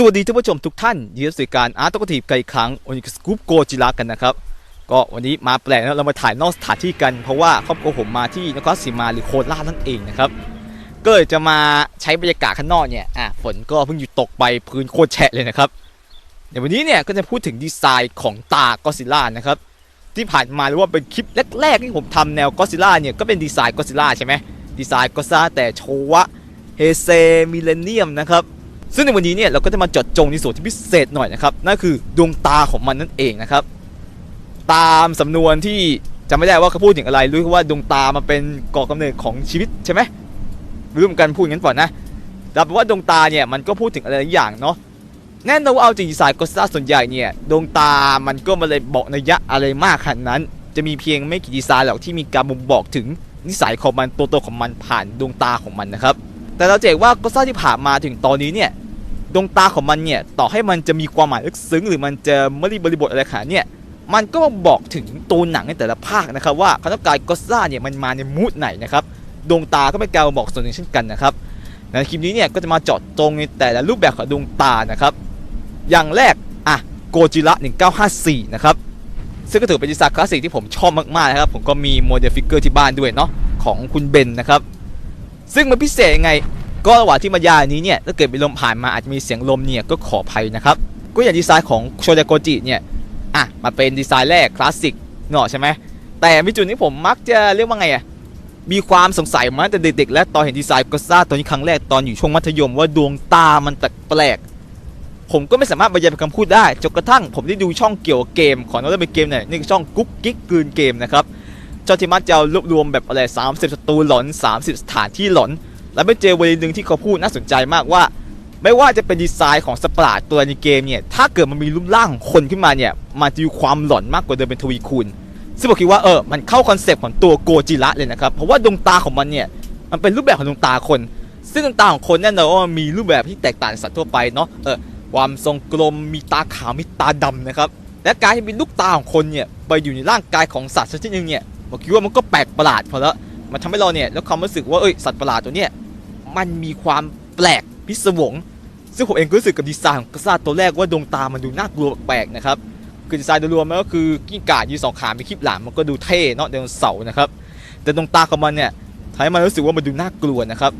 สวัสดีท่านผู้ชมทุกท่านยินดีสู่การอาร์ตกทีฟไกครั้งวันนี้คือสกู๊ปโกจิระกันนะครับ ก็วันนี้มาแปลกนะเรามาถ่ายนอกสถานที่กัน เพราะว่าครอบครัวผมมาที่นครศรีมาหรือโคราชนั่นเองนะครับก็เลยจะมาใช้บรรยากาศข้างนอกเนี่ยอะฝนก็เพิ่งหยุดตกไปพื้นโคตรแฉะเลยนะครับเดี๋ยววันนี้เนี่ยก็จะพูดถึงดีไซน์ของตากอซิล่านะครับที่ผ่านมาหรือว่าเป็นคลิปแรกๆที่ผมทำแนวกอซิล่าเนี่ยก็เป็นดีไซน์กอซิล่าใช่ไหมดีไซน์กอซิล่าแต่โชวะเฮเซมิเลเนียมนะครับ ซึ่งในวันนี้เนี่ยเราก็จะมาเจดจงในส่วนที่พิเศษหน่อยนะครับนั่นคือดวงตาของมันนั่นเองนะครับ ตามสำนวนที่จำไม่ได้ว่าเขาพูดถึงอะไรรู้แค่ว่าดวงตามันเป็นก่อกำเนิดของชีวิตใช่ไหมไม่รู้เหมือนกันพูดงั้นก่อนนะแต่ว่าดวงตาเนี่ยมันก็พูดถึงอะไรหลายอย่างเนาะแน่นอนว่าเอาจริงดีไซน์ก็ซ่าส่วนใหญ่เนี่ยดวงตามันก็ไมาเลยบอกนัยยะอะไรมากขนาดนั้น จะมีเพียงไม่กี่ดีไซน์หรอกที่มีการบ่งบอกถึงนิสัยของมันตัวตนของมันผ่านดวงตาของมันนะครับ แต่เราจะเห็นว่าก็ซ่าที่ผ่านมาถึงตอนนี้เนี่ยดวงตาของมันเนี่ยต่อให้มันจะมีความหมายลึกซึ้ง หรือมันจะไม่ได้บริบทอะไรขนาดเนี่ยมันก็บอกถึงตัวหนังในแต่ละภาคนะครับว่าคณะกายก็ซ่าเนี่ยมันมาในมูดไหนนะครับดวงตาก็เป็นการบอกส่วนหนึ่งเช่นกันนะครับในคลิปนี้เนี่ยก็จะมาเจาะตรงในแต่ละรูปแบบของดวงตานะครับ อย่างแรกอะโกจิระ1954 นะครับ ซึ่งก็ถือเป็นดีไซน์คลาสสิกที่ผมชอบมากๆนะครับ ผมก็มีโมเดลฟิกเกอร์ที่บ้านด้วยเนาะของคุณเบนนะครับ ซึ่งมันพิเศษยังไง ก็ระหว่างที่มายานนี้เนี่ยถ้าเกิดมีลมผ่านมาอาจจะมีเสียงลมเนี่ยก็ขออภัยนะครับก็อย่างดีไซน์ของโชดาโกจิเนี่ยอะมาเป็นดีไซน์แรกคลาสสิกเนาะใช่ไหมแต่มีจุดที่ผมมักจะเรียกว่าไงอะมีความสงสัยมาตั้งแต่เด็กๆและตอนเห็นดีไซน์ก็ซ่าตอนนี้ครั้งแรกตอนอยู่ช่วงมัธยมว่าดวงตามันแปลกผมก็ไม่สามารถบรรยายเป็นคำพูดได้จนกระทั่งผมได้ดูช่องเกี่ยวเกม ของน้องเล่นเป็นเกมเนี่ยนี่ช่องกุ๊กกิ๊กกืนเกมนะครับ จ้าทีมักจะเอารวบรวมแบบอะไร 30 ศัตรูหลอน 30 สถานที่หลอน แล้วไปเจอวันหนึ่งที่เขาพูดน่าสนใจมากว่า ไม่ว่าจะเป็นดีไซน์ของสปาร์ตตัวในเกมเนี่ย ถ้าเกิดมันมีรูปร่างของคนขึ้นมาเนี่ย มันจะมีความหลอนมากกว่าเดิมเป็นทวีคูณ ซึ่งผมคิดว่าเออ มันเข้าคอนเซปต์ของตัวโกจิระเลยนะครับ เพราะว่าดวงตาของมันเนี่ย มันเป็นรูปแบบของดวงตาคน ซึ่งดวงตาของคนแน่นอนว่ามันมีรูปแบบที่แตกต่างจากสัตว์ทั่วไปเนาะ เออ ความทรงกลม มีตาขาว มีตาดำนะครับ และการที่มีลูกตาของคนเนี่ยไปอยู่ในร่างกายของสัตว์ชนิดหนึงเนี่ย ผมคิดว่ามันก็แปลกประหลาดพอแล้วมันทำให้เราเนี่ยแล้วความรู้สึกว่าเอ้ยสัตว์ประหลาดตัวเนี้ยมันมีความแปลกพิศวงซึ่งผมเองก็รู้สึกกับดีไซน์ของกระซ่าตัวแรกว่าดวงตามันดูน่ากลัวแปลกๆนะครับคือดีไซน์โดยรวมมันก็คือกิ้งก่ายืนสองขามีคลิปหลามมันก็ดูเท่เนาะไดโนเสานะครับแต่ดวงตาของมันเนี่ยทำให้มันรู้สึกว่ามันดูน่ากลัวนะครับ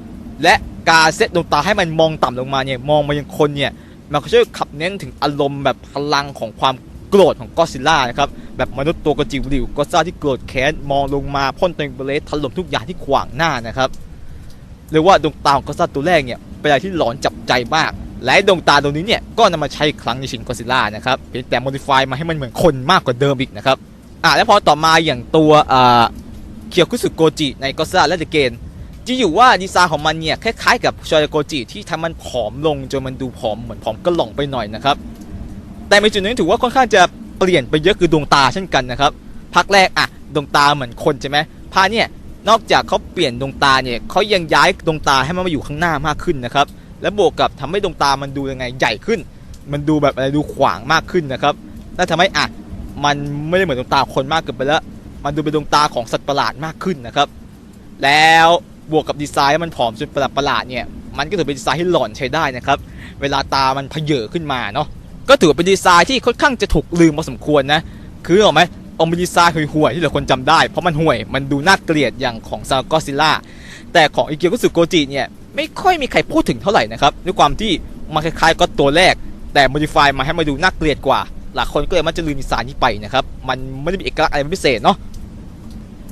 และการเซตดวงตาให้มันมองต่ำลงมาเนี่ยมองมายังคนเนี่ยมันก็ช่วยขับเน้นถึงอารมณ์แบบพลังของความ โกรธของก็อดซิลล่านะครับแบบมนุษย์ตัวกระจิ๋วหลิวก็อซ่าที่โกรธแค้นมองลงมาพ่นเต็งเบลสถล่มทุกอย่างที่ขวางหน้านะครับเรียกว่าดวงตาของก็อซ่าตัวแรกเนี่ยเป็นอะไรที่หลอนจับใจมากและดวงตาตัวนี้เนี่ยก็นำมาใช้ครั้งในชินก็อดซิลล่านะครับเพียงแต่โมดิฟายมาให้มันเหมือนคนมากกว่าเดิมอีกนะครับอ่าแล้วพอต่อมาอย่างตัวอ่าเคียวคุสึโกจิในก็อซ่าและเดเกนจะอยู่ว่าดีไซน์ของมันเนี่ยคล้ายๆกับชอยโกจิที่ทำมันผอมลงจนมันดูผอมเหมือนผอมกระหล่องไปหน่อยนะครับ แต่ในจุดหนึงถือว่าค่อนข้างจะเปลี่ยนไปเยอะคือดวงตาเช่นกันนะครับพักแรกอะดวงตาเหมือนคนใช่ไหมพาเนี่ยนอกจากเขาเปลี่ยนดวงตาเนี่ยเขายังย้ายดวงตาให้มันมาอยู่ข้างหน้ามากขึ้นนะครับและบวกกับทำให้ดวงตามันดูยังไงใหญ่ขึ้น มันดูแบบอะไรดูขวางมากขึ้นนะครับและทำให้อะมันไม่ได้เหมือนดวงตาคนมากเกินไปแล้วมันดูเป็นดวงตาของสัตว์ประหลาดมากขึ้นนะครับ แล้วบวกกับดีไซน์มันผอมจนประหลาดประหลาดเนี่ย มันก็ถือเป็นดีไซน์ที่หล่อนใช้ได้นะครับ เวลาตามันเพเยอขึ้นมาเนาะ ก็ถือเป็นดีไซน์ที่ค่อนข้างจะถูกลืมพอสมควรนะ คือเหรอกไหมเอาเป็นดีไซน์ห่วยๆที่หลายคนจำได้ เพราะมันห่วยมันดูน่าเกลียดอย่างของซากอซิล่าแต่ของอิเกียวกุสึโกจิเนี่ยไม่ค่อยมีใครพูดถึงเท่าไหร่นะครับด้วยความที่มันคล้ายๆก็ตัวแรก แต่โมดิฟายมาให้มาดูน่าเกลียดกว่า หลายคนก็เลยมันจะลืมดีไซน์นี้ไปนะครับมันไม่ได้มีเอกลักษณ์อะไรพิเศษเนาะ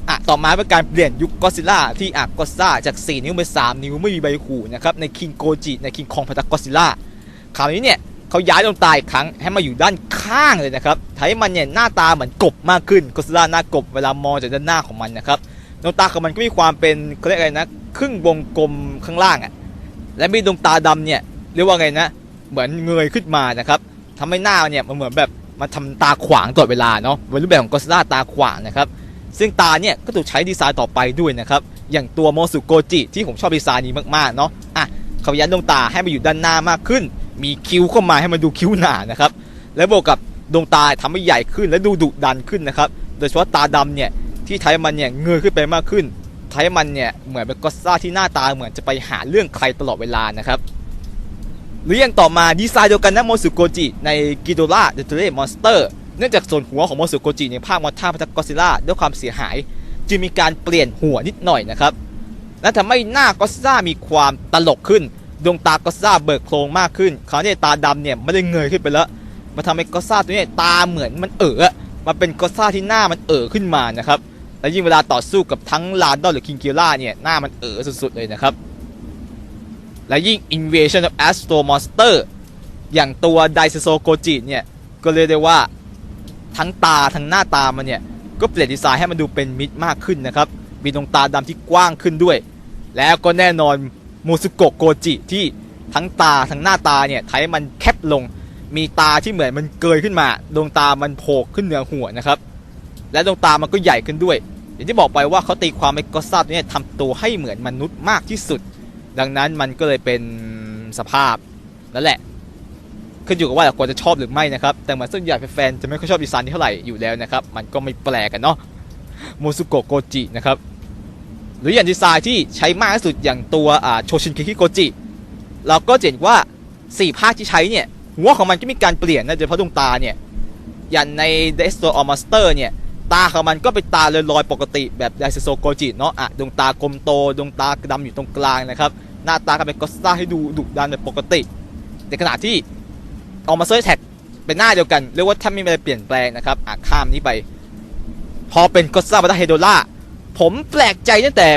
อะต่อมาเป็นการเปลี่ยนยุคก็ซิล่าที่อะก็ซ่าจาก 4 นิ้วเป็น3นิ้วไม่มีใบหูนะครับในคิงโกจิในคิงคองพัตก็ซิล่าคราวนี้เนี่ย เขาย้ายดวงตาอีกครั้งให้มาอยู่ด้านข้างเลยนะครับทำให้มันเนี่ยหน้าตาเหมือนกบมากขึ้นก็ซิล่าหน้ากบเวลามองจากด้านหน้าของมันนะครับดวงตาของมันก็มีความเป็นเขาเรียกอะไรนะครึ่งวงกลมข้างล่างอะและมีดวงตาดำเนี่ยเรียกว่าไงนะเหมือนเงยขึ้นมานะครับทำให้หน้าเนี่ยมันเหมือนแบบมันทำตาขวางตลอดเวลาเนาะเป็นรูปแบบของก็ซิล่าตาขวางนะครับซึ่งตาเนี่ยก็ถูกใช้ดีไซน์ต่อไปด้วยนะครับอย่างตัวโมสุโกจิที่ผมชอบดีไซน์นี้มากๆเนาะอะเขายันดวงตาให้มาอยู่ด้านหน้ามากขึ้น มีคิ้วเข้ามาให้มันดูคิ้วหนานะครับ และบวกกับดวงตาทำให้ใหญ่ขึ้นและดูดุดันขึ้นนะครับ โดยเฉพาะตาดำเนี่ยที่ไทยมันเนี่ยเงยขึ้นไปมากขึ้น ไทยมันเนี่ยเหมือนเป็นก็อดซ่าที่หน้าตาเหมือนจะไปหาเรื่องใครตลอดเวลานะครับ หรืออย่างต่อมาดีไซน์เดียวกันนะโมสุโกจิในกิโดล่าเดอะเรมอนสเตอร์เนื่องจากส่วนหัวของโมสุโกจิในภาคมอท่าพัทกอซิล่าด้วยความเสียหาย จึงมีการเปลี่ยนหัวนิดหน่อยนะครับและทำให้หน้ากอซิล่ามีความตลกขึ้น ดวงตากอซิล่าเบิกโครงมากขึ้นคราวนี้ตาดำเนี่ยไม่ได้เงยขึ้นไปแล้วมาทำให้กอซิล่าตัวนี้ตาเหมือนมันเอ๋อมาเป็นกอซิล่าที่หน้ามันเอ๋อขึ้นมานะครับและยิ่งเวลาต่อสู้กับทั้งลานดอนหรือคิงเกียร่าเนี่ยหน้ามันเอ๋อสุดๆเลยนะครับและยิ่ง Invasion of Astro Monster อย่างตัวไดซโซโกจิเนี่ยก็เรียกได้ว่าทั้งตาทั้งหน้าตามันเนี่ยก็เปลี่ยนดีไซน์ให้มันดูเป็นมิดมากขึ้นนะครับมีดวงตาดำที่กว้างขึ้นด้วย แล้วก็แน่นอน มูสุโกโกจิที่ทั้งตาทั้งหน้าตาเนี่ยทำให้มันแคบลง มีตาที่เหมือนมันเกยขึ้นมา ดวงตามันโผล่ขึ้นเหนือหัวนะครับ และดวงตามันก็ใหญ่ขึ้นด้วย อย่างที่บอกไปว่าเขาตีความไอ้ก็ซ่าตัวเนี้ทำตัวให้เหมือนมนุษย์มากที่สุด ดังนั้นมันก็เลยเป็นสภาพนั่นแหละ ขึ้นอยู่กับว่าควรจะชอบหรือไม่นะครับ แต่เหมือนส่วนใหญ่แฟนๆจะไม่ค่อยชอบดีไซน์นี้เท่าไหร่อยู่แล้วนะครับ มันก็ไม่แปลกกันเนาะ โมซุโกโกจินะครับ หรืออย่างดีไซน์ที่ใช้มากที่สุดอย่างตัวโชชินเคคิโกจิเราก็เห็นว่า 4 ภาคที่ใช้เนี่ย หัวของมันก็มีการเปลี่ยนนะโดยเฉพาะดวงตาเนี่ย อย่างใน d e s t o r Master เนี่ย ตาของมันก็เป็นตาลอยๆปกติแบบไดซโซโกจิเนาะอะดวงตากลมโต ดวงตาดำอยู่ตรงกลางนะครับ หน้าตาก็เป็นก็อดซ่าให้ดูดุดันแบบปกติ ในขณะที่ออกมาเซอร์แท็กเป็นหน้าเดียวกัน เรียกว่าถ้าไม่มีอะไรเปลี่ยนแปลงนะครับอะข้ามนี้ไป พอเป็นก็อดซ่าบัตเฮโดล่า ผมแปลกใจตั้งแต่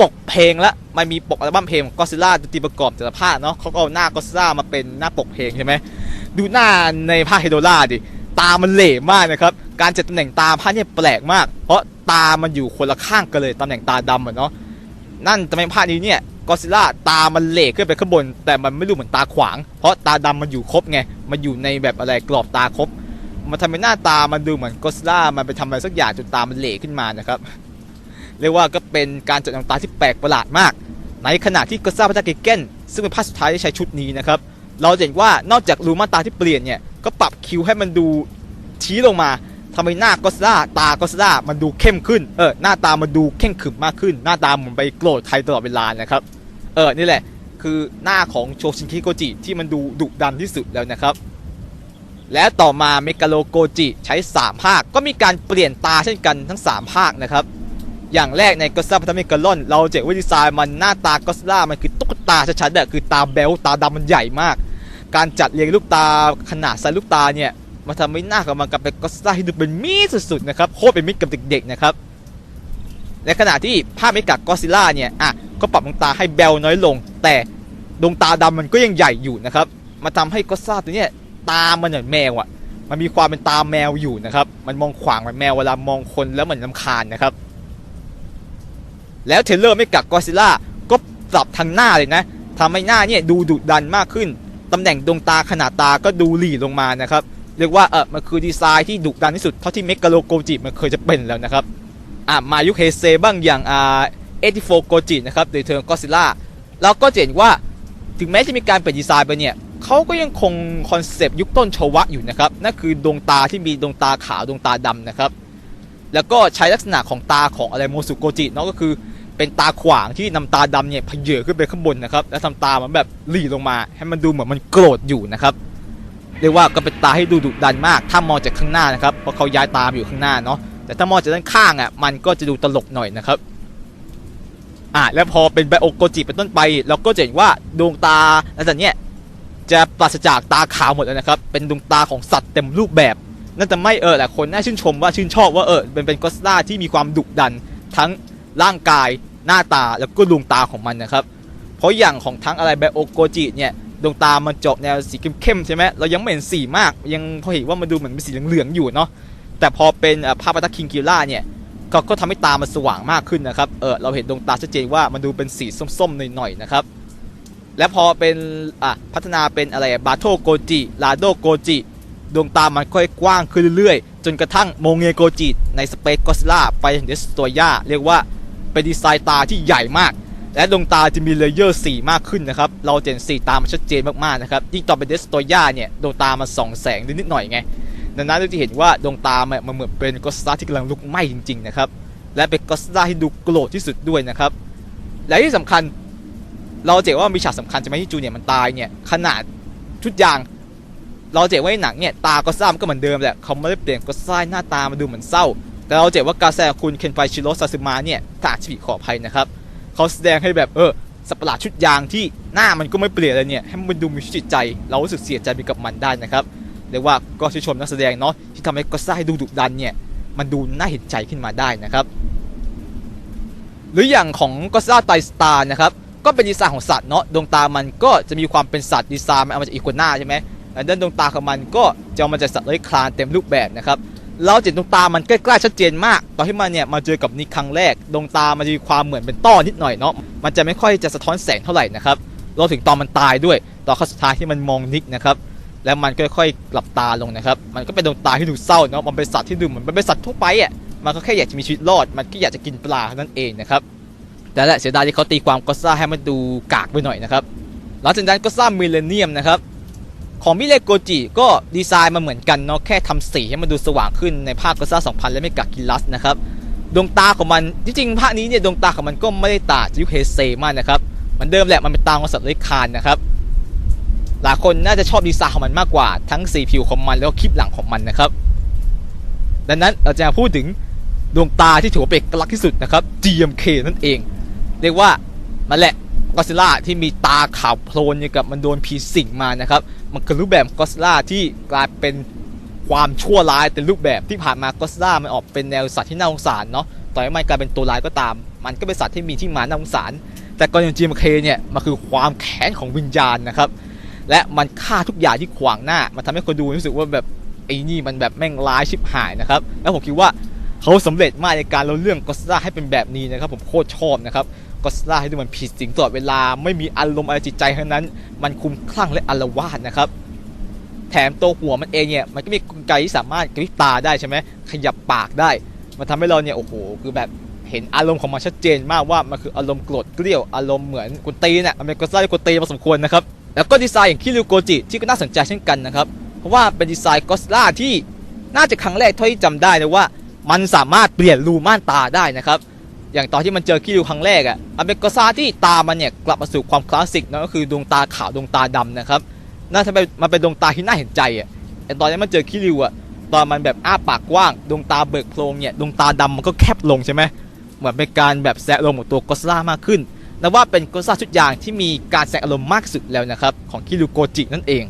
ปกเพลงละมันมีปกอัลบั้มเพลงของก็ซิล่าดนตรีประกอบแต่ละภาคเนาะเขาก็เอาหน้าก็อดซ่ามาเป็นหน้าปกเพลงใช่ไหมดูหน้าในภาคเฮโดล่าดิตามันเหล่มากนะครับการจัดตำแหน่งตาภาคเนี่ยแปลกมาก เพราะตามันอยู่คนละข้างกันเลยตำแหน่งตาดำอะเนาะนั่นทำไมภาคนี้เนี่ยกอซิล่าตามันเหล่ขึ้นไปข้างบน แต่มันไม่รู้เหมือนตาขวาง เพราะตาดำมันอยู่ครบไงมันอยู่ในแบบอะไรกรอบตาครบมันทำให้หน้าตามันดูเหมือนกอซิล่ามันไปทำอะไรสักอย่างจนตามันเหล่ขึ้นมานะครับ เรียกว่าก็เป็นการจัดดวงตาที่แปลกประหลาดมาก ในขณะที่กอซ่าพัทเกเกนซึ่งเป็นภาคสุดท้ายที่ใช้ชุดนี้นะครับ เราเห็นว่านอกจากรูม่านตาที่เปลี่ยนเนี่ยก็ปรับคิ้วให้มันดูชี้ลงมาทำให้หน้ากอซิล่าตากอซิล่ามันดูเข้มขึ้น เออ หน้าตามันดูเข่งขึมมากขึ้น หน้าตาเหมือนไปโกรธใครตลอดเวลานะครับ เออ นี่แหละ คือหน้าของโชชินคิโกจิที่มันดูดุดันที่สุดแล้วนะครับ และต่อมาเมกาโลโกจิใช้ 3 ภาค ก็มีการเปลี่ยนตาเช่นกันทั้ง 3 ภาคนะครับ อย่างแรกในก็ซิล่าพัทเมกาลอน เราจะเห็นว่าดีไซน์มันหน้าตากอซิล่ามันคือตุ๊กตาชัดๆอะคือตาแบลตาดำมันใหญ่มาก การจัดเรียงลูกตาขนาดไซส์ลูกตาเนี่ยมาทำให้หน้าของมันกลับเป็นก็อดซ่าที่ดูเป็นมิตรสุดๆนะครับโคตรเป็นมิตรกับเด็กๆนะครับในขณะที่ภาพเมกากอซิล่าเนี่ยอะก็ปรับดวงตาให้แบลน้อยลง แต่ดวงตาดำมันก็ยังใหญ่อยู่นะครับมาทำให้ก็อดซ่าตัวเนี้ยตามันเหมือนแมวอะมันมีความเป็นตาแมวอยู่นะครับ มันมองขวางเหมือนแมวเวลามองคนแล้วเหมือนลำคาญนะครับ แล้วเทเลอร์เมกากอซิล่าก็ปรับทางหน้าเลยนะทำให้หน้าเนี่ยดูดุดันมากขึ้นตำแหน่งดวงตาขนาดตาก็ดูหลีลงมานะครับเรียกว่าเออมันคือดีไซน์ที่ดุดันที่สุดเท่าที่เมกาโลโกจิมันเคยจะเป็นแล้วนะครับอะมายุคเฮเซบ้างอย่างอ่าเอติโฟโกจินะครับโดยเทอร์ก็ซิล่าเราก็เห็นว่าถึงแม้จะมีการเปลี่ยนดีไซน์ไปเนี่ยเขาก็ยังคงคอนเซปต์ยุคต้นชวะอยู่นะครับนั่นคือดวงตาที่มีดวงตาขาวดวงตาดำนะครับแล้วก็ใช้ลักษณะของตาของอะไรโมสุโกจิเนาะก็คือ เป็นตาขวางที่นำตาดำเนี่ยเพเยอขึ้นไปข้างบนนะครับ แล้วทำตามันแบบหลีลงมา ให้มันดูเหมือนมันโกรธอยู่นะครับเรียกว่าก็เป็นตาให้ดูดุดันมาก ถ้ามองจากข้างหน้านะครับเพราะเขาย้ายตามอยู่ข้างหน้าเนาะแต่ถ้ามองจากด้านข้างอะมันก็จะดูตลกหน่อยนะครับอะแล้วพอเป็นไบโอโกจิเป็นต้นไป เราก็จะเห็นว่าดวงตาลักษณะเนี้ยจะปราศจากตาขาวหมดเลยนะครับ เป็นดวงตาของสัตว์เต็มรูปแบบนั่นแต่ไม่เออหลายคนน่าชื่นชมว่าชื่นชอบว่าเออเป็นเป็นก็อดซ่าที่มีความดุดันทั้งร่างกาย หน้าตาแล้วก็ดวงตาของมันนะครับ เพราะอย่างของทั้งอะไรไบโอโกจิเนี่ยดวงตามันเจาะแนวสีเข้มๆใช่ไหมเรายังไม่เห็นสีมาก ยังพอเห็นว่ามันดูเหมือนเป็นสีเหลืองๆอยู่เนาะแต่พอเป็นภาพปัตคิงกิล่าเนี่ยก็ก็ทำให้ตามันสว่างมากขึ้นนะครับเออเราเห็นดวงตาชัดเจนว่ามันดูเป็นสีส้มๆหน่อยๆนะครับและพอเป็นอะพัฒนาเป็นอะไรบาโทโกจิลาโดโกจิดวงตามันค่อยกว้างขึ้นเรื่อยๆ จนกระทั่งโมเงโกจิในสเปซกอสล่าไปถึงเดสตัวย่าเรียกว่า เป็นดีไซน์ตาที่ใหญ่มาก และดวงตาจะมีเลเยอร์สีมากขึ้นนะครับ เราเห็นสีตามันชัดเจนมากๆนะครับ ยิ่งตอนเป็นเดสโตย่าเนี่ยดวงตามันส่องแสงนิดๆหน่อยไง ดังนั้นเราจะเห็นว่าดวงตามันเหมือนเป็นกอสตาที่กำลังลุกไหม้จริงๆนะครับ และเป็นกอสตาที่ดูโกรธที่สุดด้วยนะครับ และที่สำคัญเราเห็นว่ามีฉากสำคัญใช่ไหมที่จูเนี่ยมันตายเนี่ยขนาดชุดยางเราเจ็บว่าในหนังเนี่ยตาก็ซ่าก็เหมือนเดิมแหละเขาไม่ได้เปลี่ยนก็ซ่าหน้าตามันดูเหมือนเศร้า แต่เราเจ็บว่าการแสดงคุณเคนไฟชิโรซาซึมะเนี่ยถ้าอาจจะผิขออภัยนะครับเขาแสดงให้แบบเออสัปหลาดชุดยางที่หน้ามันก็ไม่เปลี่ยนเลยเนี่ยให้มันดูมีชีวิตจิตใจ เรารู้สึกเสียใจไปกับมันได้นะครับเรียกว่าก็ชื่นชมนักแสดงเนาะที่ทำให้ก็ซ่าให้ดูดุดันเนี่ยมันดูน่าเห็นใจขึ้นมาได้นะครับ หรืออย่างของก็ซ่าไตสตาร์นะครับก็เป็นดีไซน์ของสัตว์เนาะดวงตามันก็จะมีความเป็นสัตว์ดีไซน์มันเอามาจากอีกัวน่าใช่ไหมแล้วด้านดวงตาของมันก็จะเอามาจากสัตว์เลื้อยคลานเต็มรูปแบบนะครับ เราจะเห็นดวงตามันใกล้ๆชัดเจนมาก ตอนที่มันเนี่ยมาเจอกับนิกครั้งแรกดวงตามันจะมีความเหมือนเป็นต้อนิดหน่อยเนาะมันจะไม่ค่อยจะสะท้อนแสงเท่าไหร่นะครับเราถึงตอนมันตายด้วย ตอนข้อสุดท้ายที่มันมองนิกนะครับแล้วมันก็ค่อยๆกลับตาลงนะครับ มันก็เป็นดวงตาที่ดูเศร้าเนาะมันเป็นสัตว์ที่ดูเหมือนมันเป็นสัตว์ทั่วไปอะมันก็แค่อยากจะมีชีวิตรอด มันก็อยากจะกินปลาเท่านั้นเองนะครับแต่แหละเสียดายที่เขาตีความก็ซ่าให้มันดูกากไปหน่อยนะครับหลังจากนั้นก็ซ่ามิเลเนียมนะครับ ของมิเลโกจิก็ดีไซน์มาเหมือนกันเนาะแค่ทำสีให้มันดูสว่างขึ้นในภาคก็ซ่า2000 และไม่กักกิลัสนะครับดวงตาของมันจริงๆภาคนี้เนี่ยดวงตาของมันก็ไม่ได้ต่างจากยุคเฮเซมากนะครับมันเดิมแหละมันเป็นตาของสัตว์เลื้อยคานนะครับหลายคนน่าจะชอบดีไซน์ของมันมากกว่าทั้งสีผิวของมันแล้วก็คลิปหลังของมันนะครับดังนั้นเราจะพูดถึงดวงตาที่ถือว่าเป็นกลักที่สุดนะครับ GMK นั่นเอง เรียกว่ามันแหละ ก็ซิล่าที่มีตาขาวโพลนอย่างกับมันโดนผีสิงมานะครับ มันคือรูปแบบก็ซิล่าที่กลายเป็นความชั่วร้ายแต่รูปแบบที่ผ่านมาก็ซิล่ามันออกเป็นแนวสัตว์ที่น่าสงสารเนาะต่อให้มันกลายเป็นตัวร้ายก็ตาม มันก็เป็นสัตว์ที่มีที่มาน่าสงสาร แต่กรณีจีมเคเนี่ยมันคือความแค้นของวิญญาณนะครับและมันฆ่าทุกอย่างที่ขวางหน้า มันทำให้คนดูรู้สึกว่าแบบไอ้นี่มันแบบแม่งร้ายชิบหายนะครับ แล้วผมคิดว่าเขาสำเร็จมากในการเล่าเรื่องก็ซิล่าให้เป็นแบบนี้นะครับ ผมโคตรชอบนะครับ ก็สล่าให้ดูมันผิดสิงตลอดเวลาไม่มีอารมณ์อะไรจิตใจทั้งนั้น มันคุมคลั่งและอารวาสนะครับ แถมตัวหัวมันเองเนี่ยมันก็มีกลไกที่สามารถกระพริบตาได้ใช่ไหมขยับปากได้ มันทำให้เราเนี่ยโอ้โหคือแบบเห็นอารมณ์ของมันชัดเจนมากว่ามันคืออารมณ์โกรธเกลี้ยวอารมณ์เหมือนกุนตีนอะมันเป็นก็สล่ากุนตีมาสมควรนะครับแล้วก็ดีไซน์อย่างคิริวโกจิที่ก็น่าสนใจเช่นกันนะครับเพราะว่าเป็นดีไซน์ก็สล่าที่น่าจะครั้งแรกเท่าที่จำได้นะว่า มันสามารถเปลี่ยนรูม่านตาได้นะครับ อย่างตอนที่มันเจอคิริวครั้งแรกอะ่ะมันเป็นกอซ่าที่ตามันเนี่ยกลับมาสู่ความคลาสสิกนะก็คือดวงตาขาวดวงตาดำนะครับน่าจะเป็นมันเป็นดวงตาที่น่าเห็นใจอะ่ะแต่ตอนนี้มันเจอคิริวอะ่ะตอนมันแบบอ้าปากกว้างดวงตาเบิกโพรงเนี่ยดวงตาดำมันก็แคบลงใช่ไหมเหมือนเป็นการแบบแซะลงของตัวกอซ่ามากขึ้นนับว่าเป็นกอซ่าชุดยางที่มีการแสงอารมณ์มากสุดแล้วนะครับ ของคิริวโกจินั่นเอง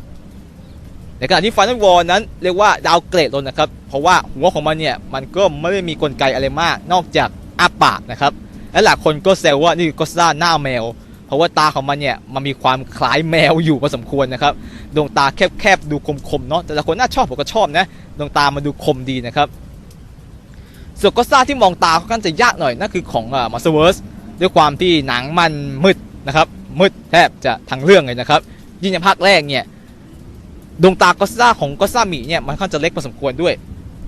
ในขณะที่ Final War นั้นเรียกว่าดาวเกรดลงนะครับ เพราะว่าหัวของมันเนี่ย มันก็ไม่ได้มีกลไกอะไรมาก นอกจาก อ้าปากนะครับ และหลายคนก็แซวว่านี่ก็ซ่าหน้าแมว เพราะว่าตาของมันเนี่ยมันมีความคล้ายแมวอยู่พอสมควรนะครับ ดวงตาแคบๆดูคมๆเนาะแต่ละคนน่าชอบผมก็ชอบนะ ดวงตามันดูคมดีนะครับ ส่วนก็ซ่าที่มองตาค่อนข้างจะยากหน่อยนั่นคือของมาสเวิร์สด้วยความที่หนังมันมืดนะครับมืดแทบจะทั้งเรื่องเลยนะครับ ยิ่งในภาคแรกเนี่ยดวงตาก็ซ่าของก็ซ่าหมีเนี่ยมันค่อนข้างจะเล็กพอสมควรด้วย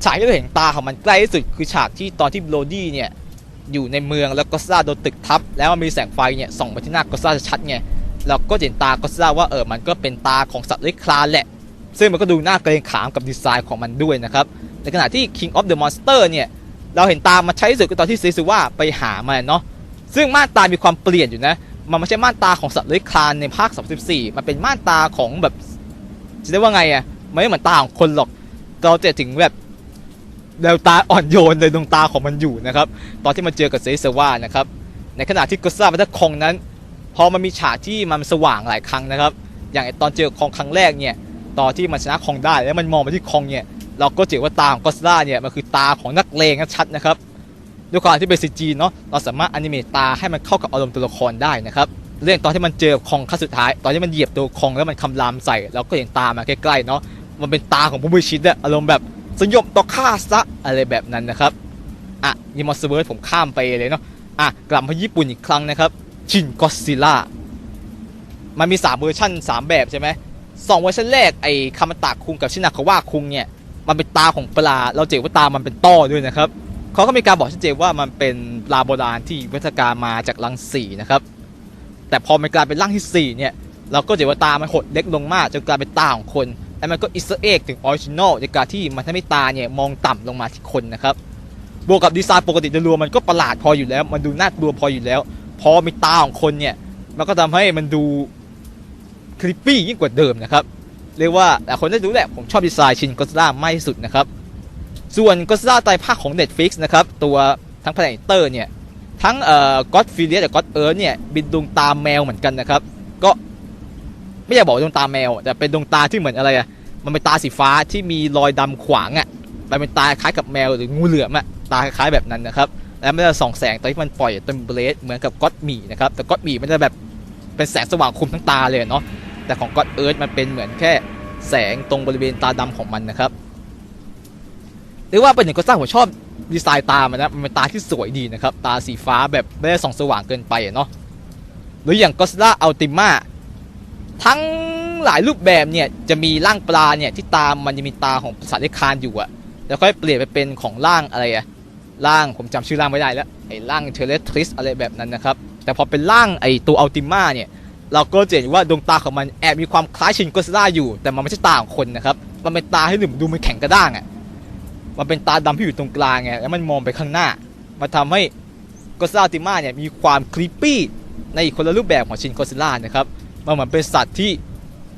ฉากที่เราเห็นตาของมันใกล้ที่สุดคือฉากที่ตอนที่โบรดี้เนี่ย อยู่ในเมืองแล้วก็ซ่าโดนตึกทับ แล้วมันมีแสงไฟเนี่ยส่องไปที่หน้าก็ซ่าชัดไงเราก็เห็นตาก็ซ่าว่าเออมันก็เป็นตาของสัตว์เลื้อยคลานแหละ ซึ่งมันก็ดูน่าเกรงขามกับดีไซน์ของมันด้วยนะครับในขณะที่ King of the Monster เนี่ยเราเห็นตามันใช้ที่สุดก็ตอนที่ซีซูว่าไปหามันเนาะซึ่งม่านตามีความเปลี่ยนอยู่นะมันไม่ใช่ม่านตาของสัตว์เลื้อยคลานในภาค 34 มันเป็นม่านตาของแบบจะได้ว่าไงอะไม่เหมือนตาของคนหรอกเราจะถึงแบบ แววตาอ่อนโยนเลยดวงตาของมันอยู่นะครับ ตอนที่มันเจอกับเซซว่านะครับ ในขณะที่ก็ซ่าพัทคองนั้น พอมันมีฉากที่มันสว่างหลายครั้งนะครับ อย่างไอตอนเจอคองครั้งแรกเนี่ย ตอนที่มันชนะคองได้แล้วมันมองไปที่คองเนี่ย เราก็เจอว่าตาของก็ซ่าเนี่ยมันคือตาของนักเลงชัดนะครับ ด้วยความที่เป็นซีจีเนาะ เราสามารถอนิเมตตาให้มันเข้ากับอารมณ์ตัวละครได้นะครับ เรื่องตอนที่มันเจอคองครั้งสุดท้าย ตอนที่มันเหยียบตัวคองแล้วมันคำรามใส่ เราก็เห็นตามาใกล้ๆเนาะ มันเป็นตาของผู้บิชิตอะอารมณ์แบบ สยบต่อฆ่าซะอะไรแบบนั้นนะครับอะยิมอสเวิร์ดผมข้ามไปเลยเนาะอะกลับมาญี่ปุ่นอีกครั้งนะครับชินก็ซิล่ามันมี 3 เวอร์ชัน3 แบบใช่ไหมสองเวอร์ชันแรกไอ้คามาตะคุงกับชินาคาวะคุงเนี่ยมันเป็นตาของปลาเราเจอว่าตามันเป็นต้อด้วยนะครับเขาก็มีการบอกชัดเจนว่ามันเป็นปลาโบราณที่วิวัฒการมาจากรังสีนะครับแต่พอมันกลายเป็นร่างที่4เนี่ยเราก็เจอว่าตามันหดเล็กลงมากจนกลายเป็นตาของคน และมันก็อิสเอ็กถึงออริจินอลในการที่มันทำให้ตาเนี่ยมองต่ำลงมาที่คนนะครับบวกกับดีไซน์ปกติโดยรวมมันก็ประหลาดพออยู่แล้ว มันดูน่ากลัวพออยู่แล้ว พอมีตาของคนเนี่ย มันก็ทำให้มันดูคลิปปี้ยิ่งกว่าเดิมนะครับ เรียกว่าแต่คนได้รู้แหละ ผมชอบดีไซน์ชินก็ d ล่ามากที่สุดนะครับ ส่วนก็ d ล่าไตภาคของ Netflix นะครับ ตัวทั้ง p พ a นเตอร์เนี่ย ทั้งเอ่อก็อดฟิเลียกับก็อดเอิร์เนี่ย บินดวงตามแมวเหมือนกันนะครับ ไม่อยากบอกดวงตาแมวแต่เป็นดวงตาที่เหมือนอะไรอะมันเป็นตาสีฟ้าที่มีรอยดำขวางอะมันเป็นตาคล้ายกับแมวหรืองูเหลือมอะตาคล้ายแบบนั้นนะครับแล้วมันจะส่องแสงตอนที่มันปล่อยเต็มเบลดเหมือนกับก็อดหมีนะครับแต่ก็อดหมีมันจะแบบเป็นแสงสว่างคุมทั้งตาเลยเนาะแต่ของก็อดเอิร์ธมันเป็นเหมือนแค่แสงตรงบริเวณตาดำของมันนะครับเรียกว่าเป็นหนึ่งก็สร้างผมชอบดีไซน์ตามันนะมันเป็นตาที่สวยดีนะครับ ตาสีฟ้าแบบไม่ได้ส่องสว่างเกินไปอะเนาะหรืออย่างก็สล่าอัลติมา ทั้งหลายรูปแบบเนี่ยจะมีร่างปลาเนี่ยที่ตามมันจะมีตาของสัตว์เลื้อยคลานอยู่อะแล้วค่อยเปลี่ยนไปเป็นของร่างอะไรอะร่างผมจำชื่อร่างไม่ได้แล้วไอ้ร่างเทเลทริสอะไรแบบนั้นนะครับแต่พอเป็นร่างไอ้ตัวอัลติมาเนี่ยเราก็จะเห็นว่าดวงตาของมันแอบมีความคล้ายชินกซิล่าอยู่ แต่มันไม่ใช่ตาของคนนะครับมันเป็นตาให้หนุ่มดูมันแข็งกระด้างอะมันเป็นตาดำที่อยู่ตรงกลางไงแล้วมันมองไปข้างหน้ามันทำให้กซิล่าติมาเนี่ยมีความคลิปปี้ในคนละรูปแบบของชินกซิล่านะครับ มันเหมือนเป็นสัตว์ที่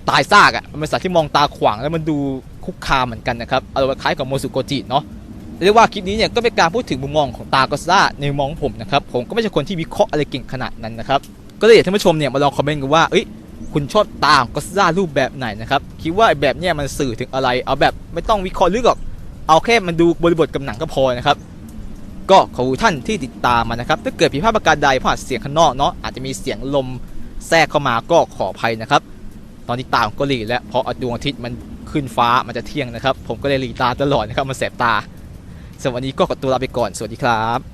ตายซากอะ่ะมันเป็นสัตว์ที่มองตาขวางแล้วมันดูคุกคามเหมือนกันนะครับอารมณ์คล้ายกับโมสุโกจิเนาะเรียกว่าคลิปนี้เนี่ยก็เป็นการพูดถึงมุมมองของตาโกซิล่าในมุมมองของผมนะครับผมก็ไม่ใช่คนที่วิเคราะห์อะไรเก่งขนาดนั้นนะครับก็เลยอยากให้ท่านผู้ชมเนี่ยมาลองคอมเมนต์กันว่าเอ้ยคุณชอบตาของกอสซ่ารูปแบบไหนนะครับคิดว่าแบบเนี้ยมันสื่อถึงอะไร เอาแบบไม่ต้องวิเคราะห์ลึกหรอกเอาแค่มันดูบริบทกับหนังก็พอนะครับก็ขอบคุณท่านที่ติดตามมานะครับถ้าเกิดผิดพลาดประการใดเพราะเสียงข้างนอกเนาะอาจจะมีเสียงลม แทรกเข้ามาก็ขออภัยนะครับ ตอนนี้ตาผมก็หลีแล้วเพราะดวงอาทิตย์มันขึ้นฟ้ามันจะเที่ยงนะครับ ผมก็เลยหลีตาตลอดนะครับมันแสบตาสำหรับวันนี้ก็ขอตัวลาไปก่อนสวัสดีครับ